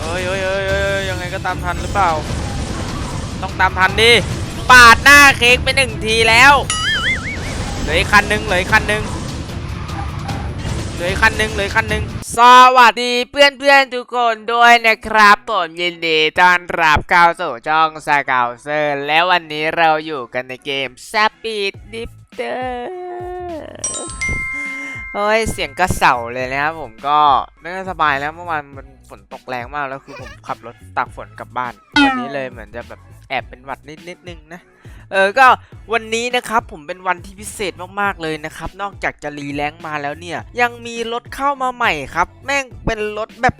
เอ้ยเอ้ยเอ้ยเอ้ยยังไงก็ตามทันหรือเปล่า ต้องตามทันดิ ปาดหน้าเค้กไปหนึ่งทีแล้ว เหลืออีกคันหนึ่งเหลืออีกคันหนึ่งเหลืออีกคันหนึ่งเหลืออีกคันหนึ่งสวัสดีเพื่อนเพื่อนๆทุกคนด้วยนะครับ ผมยินดีต้อนรับเข้าสู่ช่องสกาวเซอร์ แล้ววันนี้เราอยู่กันในเกม Speed Drifter เฮ้ยเสียงกระเสาเลยนะครับผมก็ไม่ค่อยสบายแล้วเมื่อวานมันฝนตกแรงมากแล้วคือผมขับรถตากฝนกลับบ้าน วันนี้เลยเหมือนจะแบบแอบเป็นหวัดนิดนิดนึงนะเออก็วันนี้นะครับผมเป็นวันที่พิเศษมากๆเลยนะครับ นอกจากจะรีแรงค์มาแล้วเนี่ย ยังมีรถเข้ามาใหม่ครับ แม่งเป็นรถแบบ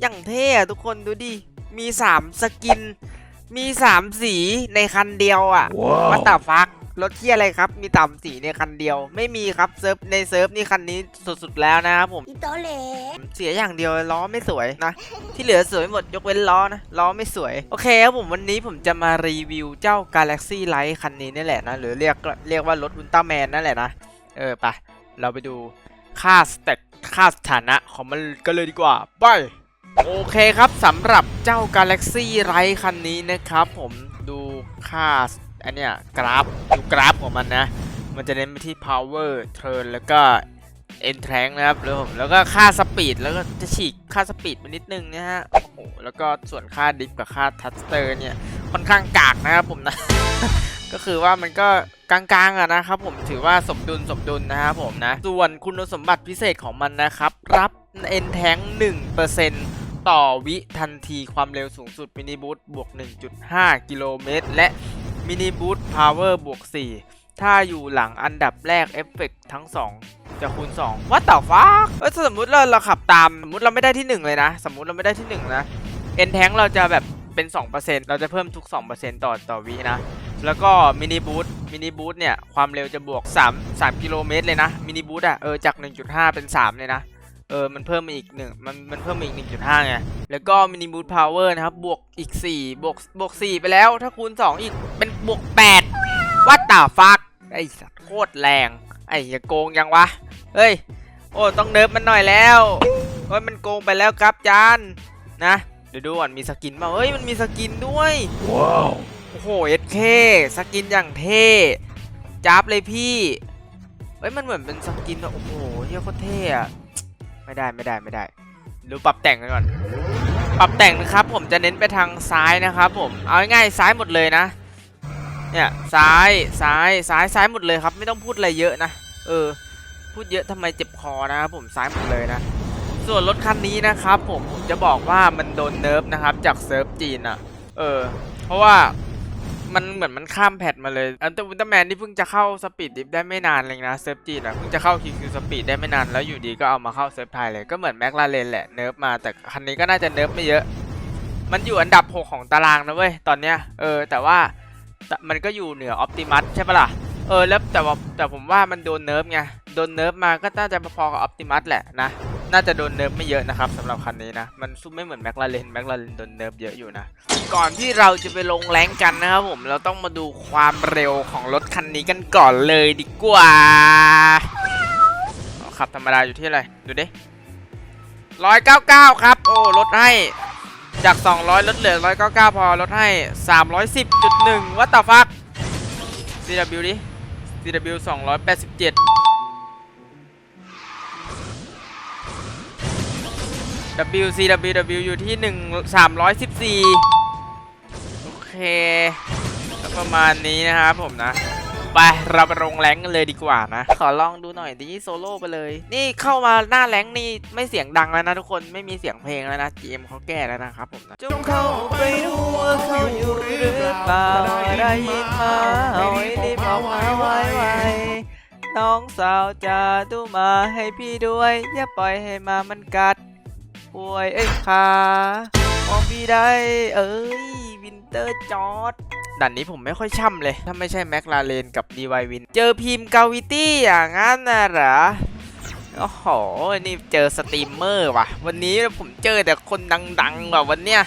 อย่างเท่อะทุกคนดูดิมี3สกิน มี3สีในคันเดียวอะ่ะวัตตาฟัก รถที่อะไรครับ มีต่ำสีในคันเดียว ไม่มีครับเซิร์ฟในเซิร์ฟนี่คันนี้สุดๆแล้วนะครับผมอีโตเหลเสียอย่างเดียวล้อไม่สวยนะ ที่เหลือสวยหมดยกเว้นล้อนะล้อไม่สวย โอเคครับผมวันนี้ผมจะมารีวิวเจ้า Galaxy Light คันนี้นี่แหละนะ หรือเรียกเรียกว่ารถอุลตร้าแมนนั่นแหละนะ เออไปเราไปดูค่าสเตตค่าสถานะของมันกันเลยดีกว่าไปโอเคครับสำหรับเจ้า Galaxy Light คันนี้นะครับ ผมดูค่า อันเนี้ยกราฟดูกราฟของมันนะ มันจะเน้นไปที่ power turn แล้วก็ end tank นะครับแล้วผมแล้วก็ค่าสปีดแล้วก็จะฉีกค่าสปีดไปนิดนึงนะฮะโอ้โหแล้วก็ส่วนค่าดิฟกับค่าทัสเตอร์เนี่ยค่อนข้างกากนะครับผมนะ ก็คือว่ามันก็กลางๆอะนะครับผมถือว่าสมดุลสมดุลนะครับผมนะ ส่วนคุณสมบัติพิเศษของมันนะครับ รับ end tank 1%ต่อวิทันทีความเร็วสูงสุดมินิบูทบวก 1.5 กิโลเมตร และ มินิบูทพาวเวอร์บวก 4 ถ้าอยู่หลังอันดับแรกเอฟเฟกทั้ง 2 จะคูณ2ว่าต่อฟ้าเอ้ยถ้าสมมุติเราเราขับตาม สมมติเราไม่ได้ที่ 1 เลยนะ สมมุติเราไม่ได้ที่ 1 นะเอ็นแทงเราจะแบบเป็น 2%เราจะเพิ่มทุก 2%ต่อต่อวินะ แล้วก็มินิบูทมินิบูทเนี่ย ความเร็วจะบวก 3 3 กิโลเมตรเลยนะมินิบูทอะเออจาก 1.5 เป็น 3 เลยนะ เออ มันเพิ่มมาอีกหนึ่งมัน มันเพิ่มมาอีก1.5ไง แล้วก็มินิบูทพาวเวอร์นะครับ บวกอีก4บวก บวก4ไปแล้ว ถ้าคูณ2อีก เป็นบวก8วัดต่าฟัก ไอ้สัตว์โคตรแรง ไอ้อย่าโกงยังวะ เฮ้ย โอ้ ต้องเนิร์ฟมันหน่อยแล้วเฮ้ย มันโกงไปแล้วครับจาน นะ เดี๋ยวดูก่อน มีสกินเปล่าเฮ้ย มันมีสกินด้วย ว้าว โอ้โหเอสเคสกินอย่างเท่จับเลยพี่เฮ้ย มันเหมือนเป็นสกินแบบโอ้โหเฮียโคตรเท่อะ ไม่ได้ไม่ได้ไม่ได้ดูปรับแต่งกันก่อน ปรับแต่งนะครับ ผมจะเน้นไปทางซ้ายนะครับ ผมเอาง่ายๆซ้ายหมดเลยนะ เนี่ยซ้ายซ้ายซ้ายซ้ายหมดเลยครับ ไม่ต้องพูดอะไรเยอะนะเออ พูดเยอะทำไมเจ็บคอนะครับผมซ้ายหมดเลยนะส่วนรถคันนี้นะครับ ผมผมจะบอกว่ามันโดนเนิร์ฟนะครับ จากเซิร์ฟจีนอะเออ เพราะว่า มันเหมือนมันข้ามแพทมาเลยอันเตอร์วินเตอร์แมนที่เพิ่งจะเข้าสปีดดิฟได้ไม่นานเลยนะเซิร์ฟจีนอะเพิ่งจะเข้าคิวคิวสปีดได้ไม่นานแล้วอยู่ดีก็เอามาเข้าเซิร์ฟไทยเลยก็เหมือนแม็กลาเรนแหละเนิร์ฟมาแต่คันนี้ก็น่าจะเนิร์ฟไม่เยอะ มันอยู่อันดับ 6 ของตารางนะเว้ยตอนเนี้ยเออแต่ว่ามันก็อยู่เหนือออ t ติมัสใช่ปะล่ะเออแล้วแต่ว่าแต่ผมว่ามันโดนเนิร์ฟไงโดนเนิร์ฟมาก็น่าจะพอกับออ t ติมัสแหละนะ น่าจะโดนเนิร์ฟไม่เยอะนะครับสำหรับคันนี้นะ มันสู้ไม่เหมือนแมคลาเรนแมคลาเรนโดนเนิร์ฟเยอะอยู่นะ ก่อนที่เราจะไปลงแรงกันนะครับผม เราต้องมาดูความเร็วของรถคันนี้กันก่อนเลยดีกว่าเอาขับธรรมดาอยู่ที่อะไร ดูดิร้อยเก้าเก้าครับ โอ้ลดให้จาก 200 ลดเหลือ 199 พอลดให้ 310.1 วัตตาฟัก CW ดิ CW 287 WCWW อยู่ที่ 1 314 โอเค ประมาณนี้นะครับผมนะ ไปเราไปลงแรงกันเลยดีกว่านะ ขอลองดูหน่อยดิโซโล่ไปเลย นี่เข้ามาหน้าแรงนี่ไม่เสียงดังแล้วนะทุกคนไม่มีเสียงเพลงแล้วนะ GM เขาแก้แล้วนะครับผมนะจงเข้าไปดูว่าเขาอยู่หรือเปล่าได้ยินมาเอาไว้รีบเอามาไว้ไว้น้องสาวจะดูมาให้พี่ด้วย อย่าปล่อยให้มามันกัด ป่วยเอ้ยขามองพี่ได้ เอ้ยวินเตอร์จอร์ดด่านนี้ผมไม่ค่อยช่ำเลย ถ้าไม่ใช่แม็กลาเรนกับดีไววิน เจอพิมพ์กาวิตี้อย่างนั้นน่ะเหรอโอ้โห นี่เจอสตรีมเมอร์ว่ะ วันนี้ผมเจอแต่คนดังๆว่ะวันเนี้ย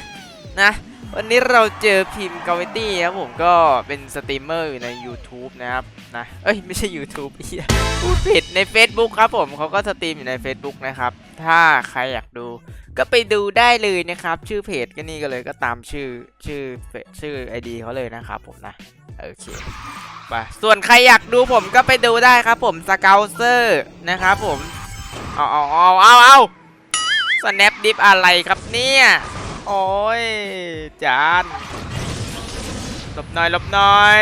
นะ วันนี้เราเจอพิมพ์กาเวตี้ครับผมก็เป็นสตรีมเมอร์อยู่ใน YouTube นะครับนะเอ้ยไม่ใช่ YouTube เหี้ยพูดผิดใน Facebook ครับผมเขาก็สตรีมอยู่ใน Facebook นะครับ ถ้าใครอยากดู ก็ไปดูได้เลยนะครับ ชื่อเพจก็นี่ก็เลยก็ตามชื่อชื่อชื่อ ID เขาเลยนะครับผมนะโอเคไปส่วนใครอยากดูผมก็ไปดูได้ครับผมสเกลเซอร์นะครับผมเอาเอาเอาเอาเอาสแนปดิฟอะไรครับเนี่ย โอ้ย จานหลบหน่อยหลบหน่อย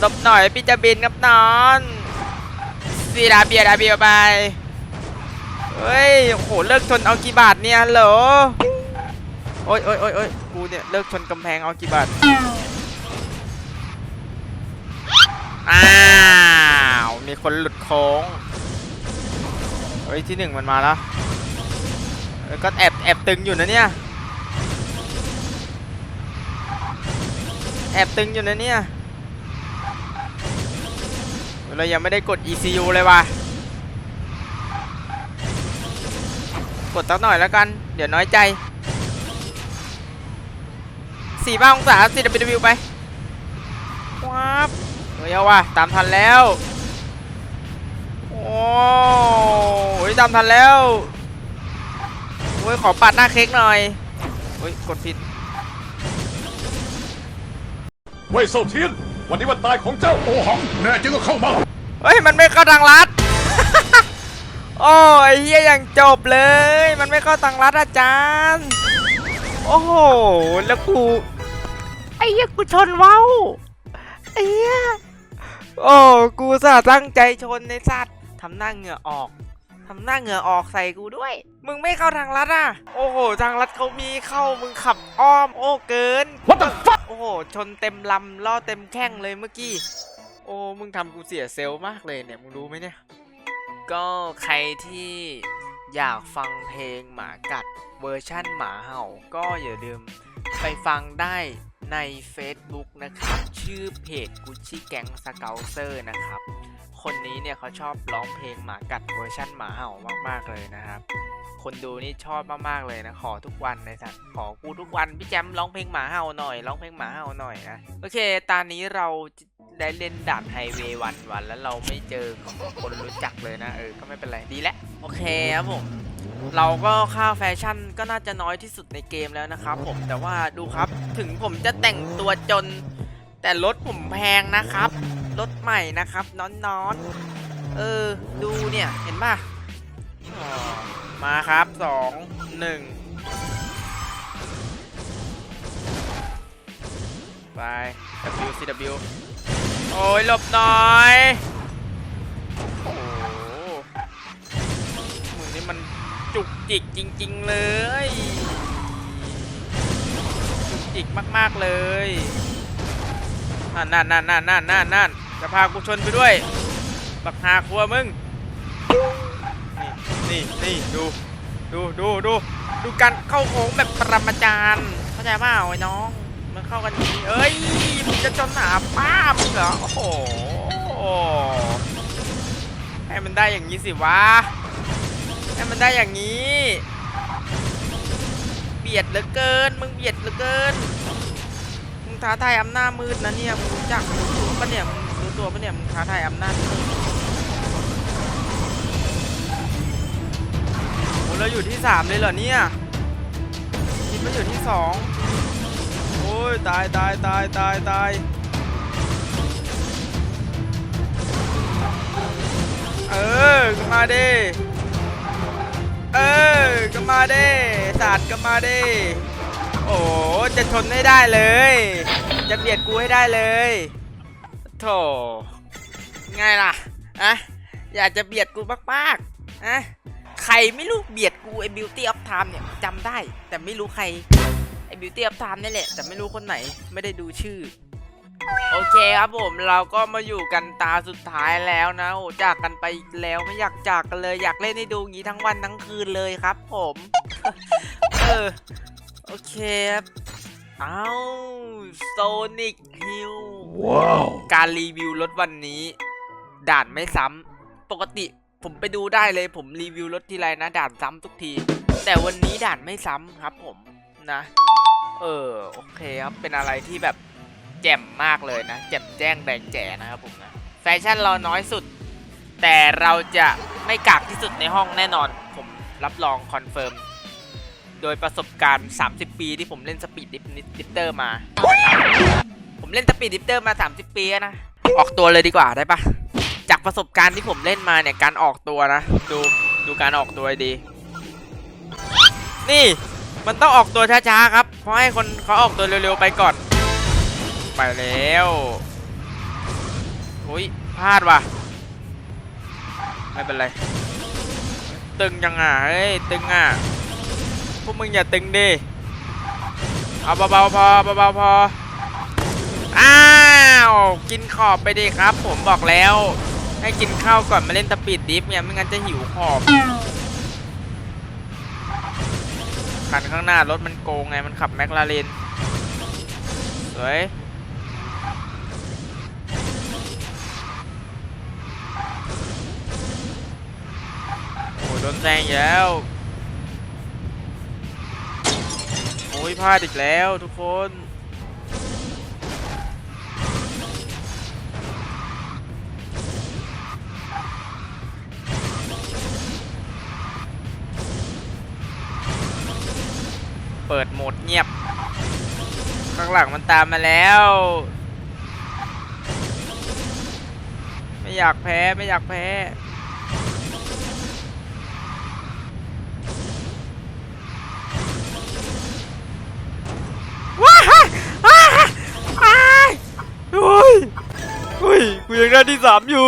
หลบหน่อยพี่จะบินครับนอนซีดาเบียดาเบียไปเฮ้ยโอ้โหเลิกชนเอากี่บาทเนี่ยฮัลโหลโอ้ยโอ้ยโอ้ยโอ้ยกูเนี่ยเลิกชนกำแพงเอากี่บาทอ้าวมีคนหลุดโค้งเฮ้ยที่หนึ่งมันมาแล้ว ก็แอบแอบตึงอยู่นะเนี่ย แอบตึงอยู่นะเนี่ย เรายังไม่ได้กด ECU เลยว่ะ กดสักหน่อยแล้วกัน เดี๋ยวน้อยใจสี่บ้าองศาสี่ W ไปว้าบเฮ้ยเอาว่ะตามทันแล้ว โอ้ยตามทันแล้ว อ้ยขอปัดหน้าเค้กหน่อยโอ้ยกดผิดเว่ยเซาเทียน วันนี้วันตายของเจ้าโอหัง แน่จริงก็เข้ามาเฮ้ยมันไม่เข้าทางลัด โอ้ยเฮียอย่างจบเลย มันไม่เข้าทางลัดอาจารย์ โอ้โหแล้วกูไอ้เหี้ยกูชนเว้าไอ้เหี้ยโอ้กูสาตั้งใจชนในสัตว์ทำหน้าเหงื่อออก ทำหน้าเหงื่อออกใส่กูด้วย มึงไม่เข้าทางลัดอะ โอ้โห ทางลัดเขามีเข้ามึงขับอ้อม โอ้เกิน What the fuck โอ้โห ชนเต็มลำล่อเต็มแข้งเลยเมื่อกี้ โอ้ มึงทำกูเสียเซลล์มากเลยเนี่ย มึงรู้ไหมเนี่ย ก็ใครที่อยากฟังเพลงหมากัดเวอร์ชั่นหมาเห่า ก็อย่าลืมไปฟังได้ใน Facebook นะครับ ชื่อเพจกุชชี่แก๊งสเกลเซอร์นะครับ คนนี้เนี่ยเขาชอบร้องเพลงหมากัดเวอร์ชั่นหมาเห่ามากๆเลยนะครับ คนดูนี่ชอบมากๆเลยนะขอทุกวันเลยสัตว์ขอกูทุกวันพี่แจมร้องเพลงหมาเห่าหน่อยร้องเพลงหมาเห่าหน่อยนะโอเค ตอนนี้เราได้เล่นด่านไฮเวย์วันวันแล้วเราไม่เจอคนรู้จักเลยนะเออก็ไม่เป็นไรดีแล้วโอเคครับผมเราก็ค่าแฟชั่นก็น่าจะน้อยที่สุดในเกมแล้วนะครับผมแต่ว่าดูครับถึงผมจะแต่งตัวจน แต่รถผมแพงนะครับ รถใหม่นะครับน้อนๆเออ ดูเนี่ย เห็นป่ะมาครับสองหนึ่งไป WCW โอ้ยหลบหน่อยโอ้โหมึงนี่มันจุกจิกจริง ๆ เลย จุกจิกมาก ๆ เลยนั่นนั่นนั่นนั่นนั่นนั่นนั่น จะพากูชนไปด้วย บักหาครัวมึง นี่ นี่นี่ดู ดูดูดูดูการเข้าโค้งแบบปรมาจารย์เข้าใจเปล่าไอ้น้อง มันเข้ากันอย่างนี้เอ้ยมึงจะจนหนาป้ามึงเหรอ โอ้โห ให้มันได้อย่างนี้สิวะ ให้มันได้อย่างนี้ เบียดเหลือเกิน มึงเบียดเหลือเกิน มึงท้าทายอำนาจมืดนะเนี่ย มึงรู้จักมึงรู้ปะเนี่ยมึง ตัวปะเนี่ยมึงท้าทายอำนาจโอ้เราอยู่ที่สามเลยเหรอเนี่ยคิดว่าอยู่ที่สองโอ้ยตายตายตายตายตายเออก็มาดิเออก็มาดิสัตว์ก็มาดิโอ้จะชนให้ได้เลย จะเบียดกูให้ได้เลย โถไงล่ะอะอยากจะเบียดกูมากๆอะใครไม่รู้เบียดกูไอ้บิวตี้ออฟไทม์เนี่ยจำได้ แต่ไม่รู้ใคร ไอ้บิวตี้ออฟไทม์นี่แหละ แต่ไม่รู้คนไหนไม่ได้ดูชื่อ โอเคครับผมเราก็มาอยู่กันตาสุดท้ายแล้วนะโอ้จากกันไปอีกแล้วไม่อยากจากกันเลย อยากเล่นให้ดูงี้ทั้งวันทั้งคืนเลยครับ ผม เออโอเคครับ อาโซนิกฮิลว้าว การรีวิวรถวันนี้ ด่านไม่ซ้ำ ปกติผมไปดูได้เลย ผมรีวิวรถทีไรนะ ด่านซ้ำทุกที แต่วันนี้ด่านไม่ซ้ำครับผมนะ เออ โอเคครับ เป็นอะไรที่แบบแจ่มมากเลยนะ แจ่มแจ้งแดงแจ๋นะครับผมนะ แฟชั่นเราน้อยสุด แต่เราจะไม่กากที่สุดในห้องแน่นอน ผมรับรองคอนเฟิร์ม โดยประสบการณ์ 30 ปีที่ผมเล่นสปีดดิฟเตอร์มา ผมเล่นสปีดดิฟเตอร์มา 30 ปีนะ ออกตัวเลยดีกว่าได้ปะจากประสบการณ์ที่ผมเล่นมาเนี่ยการออกตัวนะ ดูดูการออกตัวดี นี่มันต้องออกตัวช้าๆครับ เพราะให้คนเขาออกตัวเร็วๆไปก่อน ไปแล้วอุ้ยพลาดว่ะ ไม่เป็นไร ตึงยังอะเฮ้ยตึงอะ วกมึงอย่าตึงดิเอาเบาๆพอเบาๆพออ้าวกินขอบไปดิครับ ผมบอกแล้ว ให้กินข้าวก่อนมาเล่นสปีดดิฟเนี่ยไม่งั้นจะหิวขอบคันข้างหน้ารถมันโกงไงมันขับแมคลาเรนสวยโอ้ยโดนแซงแล้ว อ้ยพลาดอีกแล้วทุกคนเปิดโหมดเงียบ ข้างหลังมันตามมาแล้ว ไม่อยากแพ้ ไม่อยากแพ้ ยังได้ที่สามอยู่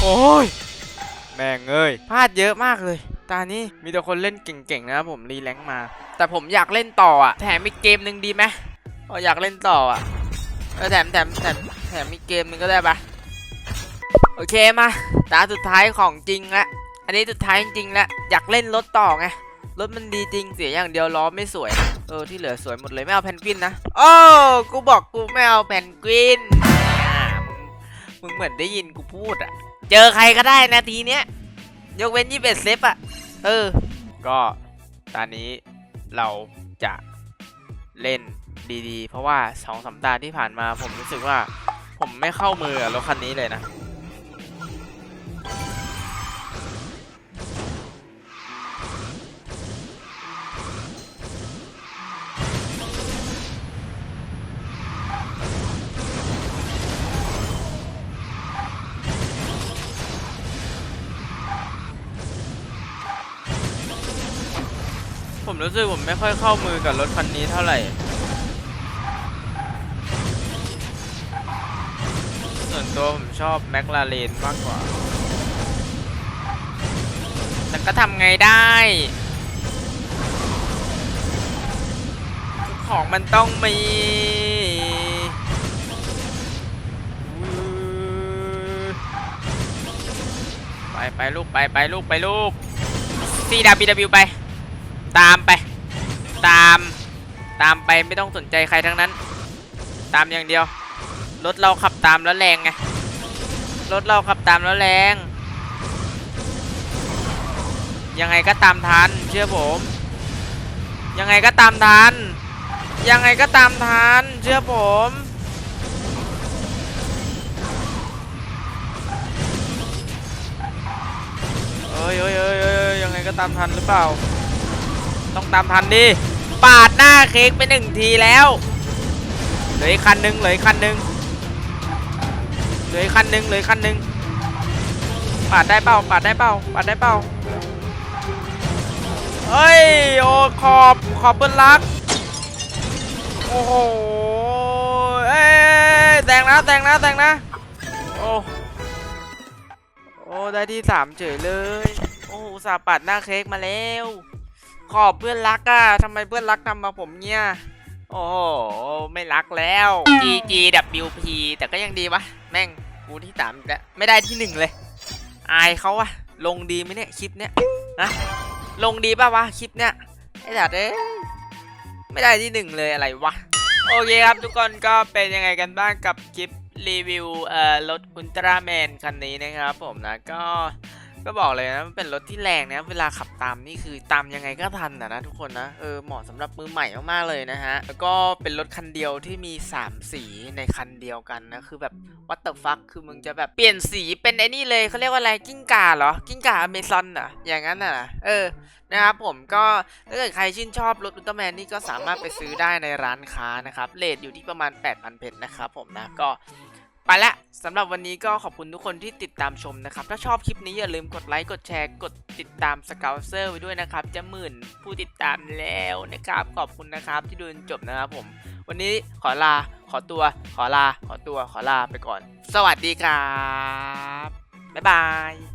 โอ้ย แม่งเอ้ยพลาดเยอะมากเลย ตานี้มีแต่คนเล่นเก่งๆนะครับผมรีแลงค์มา แต่ผมอยากเล่นต่ออะ แถมอีกเกมหนึ่งดีไหมอยากเล่นต่ออะแถมแถมแถมแถมอีกเกมหนึ่งก็ได้ปะโอเคมาตาสุดท้ายของจริงละอันนี้สุดท้ายจริงล้วอยากเล่นรถต่อไงรถมันดีจริงเสียอย่างเดียวล้อไม่สวย เออที่เหลือสวยหมดเลยไม่เอาแพนกวินนะ โอ้กูบอกกูไม่เอาแพนกวิน มึงเหมือนได้ยินกูพูดอะเจอใครก็ได้นาทีเนี้ย ยกเว้นยี่สิบเอ็ดเซฟอะเออ ก็ตอนนี้เราจะเล่นดีๆ เพราะว่าสองสัปดาห์ที่ผ่านมาผมรู้สึกว่า ผมไม่เข้ามือรถคันนี้เลยนะ รู้สึกผมไม่ค่อยเข้ามือกับรถคันนี้เท่าไหร่ ส่วนตัวผมชอบแมคลาเรนมากกว่า แต่ก็ทำไงได้ ของมันต้องมีไปไปลูกไปไปลูกไปลูก CWW ไป ตามไป ตาม ตามไปไม่ต้องสนใจใครทั้งนั้น ตามอย่างเดียว รถเราขับตามแล้วแรงไง รถเราขับตามแล้วแรง ยังไงก็ตามทันเชื่อผม ยังไงก็ตามทัน ยังไงก็ตามทันเชื่อผมเอ้ยเอ้ยเอ้ยเอ้ยยังไงก็ตามทันหรือเปล่า ต้องตามทันดิปาดหน้าเค้กไปหนึ่งทีแล้วเหลืออีกคันหนึ่งเหลืออีกคันหนึ่งเหลืออีกคันหนึ่งเหลืออีกคันหนึ่งปาดได้เปล่าปาดได้เปล่าปาดได้เปล่าเฮ้ยโอ้ขอบขอบเบิ้ลลักโอ้โหเอ้แซงนะแซงนะแซงนะโอ้โอ้ได้ที่สามเฉยเลย โอ้โหสาปัดหน้าเค้กมาแล้ว ขอบเพื่อนรักอะทำไมเพื่อนรักทำมาผมเงี้ยโอ้โหไม่รักแล้ว GGWP แต่ก็ยังดีวะแม่งกูที่สามแล้วไม่ได้ที่หนึ่งเลย อายเขาวะลงดีไหมเนี่ยคลิปเนี้ยนะลงดีป่าวะคลิปเนี้ยไอ้ดัดเอ้ไม่ได้ที่หนึ่งเลยอะไรวะโอเคครับทุกคนก็เป็นยังไงกันบ้างกับคลิปรีวิวเอ่อรถอุลตร้าแมนคันนี้นะครับผมนะก็ ก็บอกเลยนะมันเป็นรถที่แรงนะเวลาขับตามนี่คือตามยังไงก็ทันนะนะทุกคนนะเออเหมาะสำหรับมือใหม่มากๆเลยนะฮะแล้วก็เป็นรถคันเดียวที่มี 3 สีในคันเดียวกันนะคือแบบวัตเตอร์ฟัคคือมึงจะแบบเปลี่ยนสีเป็นไอ้นี่เลยเขาเรียกว่าอะไรกิ้งก่าเหรอกิ้งก่าอเมซอนอะอย่างนั้นน่ะนะเออนะครับผมก็ถ้าเกิดใครชื่นชอบรถอุลตร้าแมนนี่ก็สามารถไปซื้อได้ในร้านค้านะครับเลทอยู่ที่ประมาณ 8,000เพชรนะครับผมนะก็ ไปละสำหรับวันนี้ก็ขอบคุณทุกคนที่ติดตามชมนะครับ ถ้าชอบคลิปนี้อย่าลืมกดไลค์ กดแชร์ กดติดตามสเกลเซอร์ไว้ด้วยนะครับ จะหมื่นผู้ติดตามแล้วนะครับ ขอบคุณนะครับที่ดูจนจบนะครับผม วันนี้ขอลา ขอตัว ขอลา ขอตัว ขอลาไปก่อน สวัสดีครับ บ๊ายบาย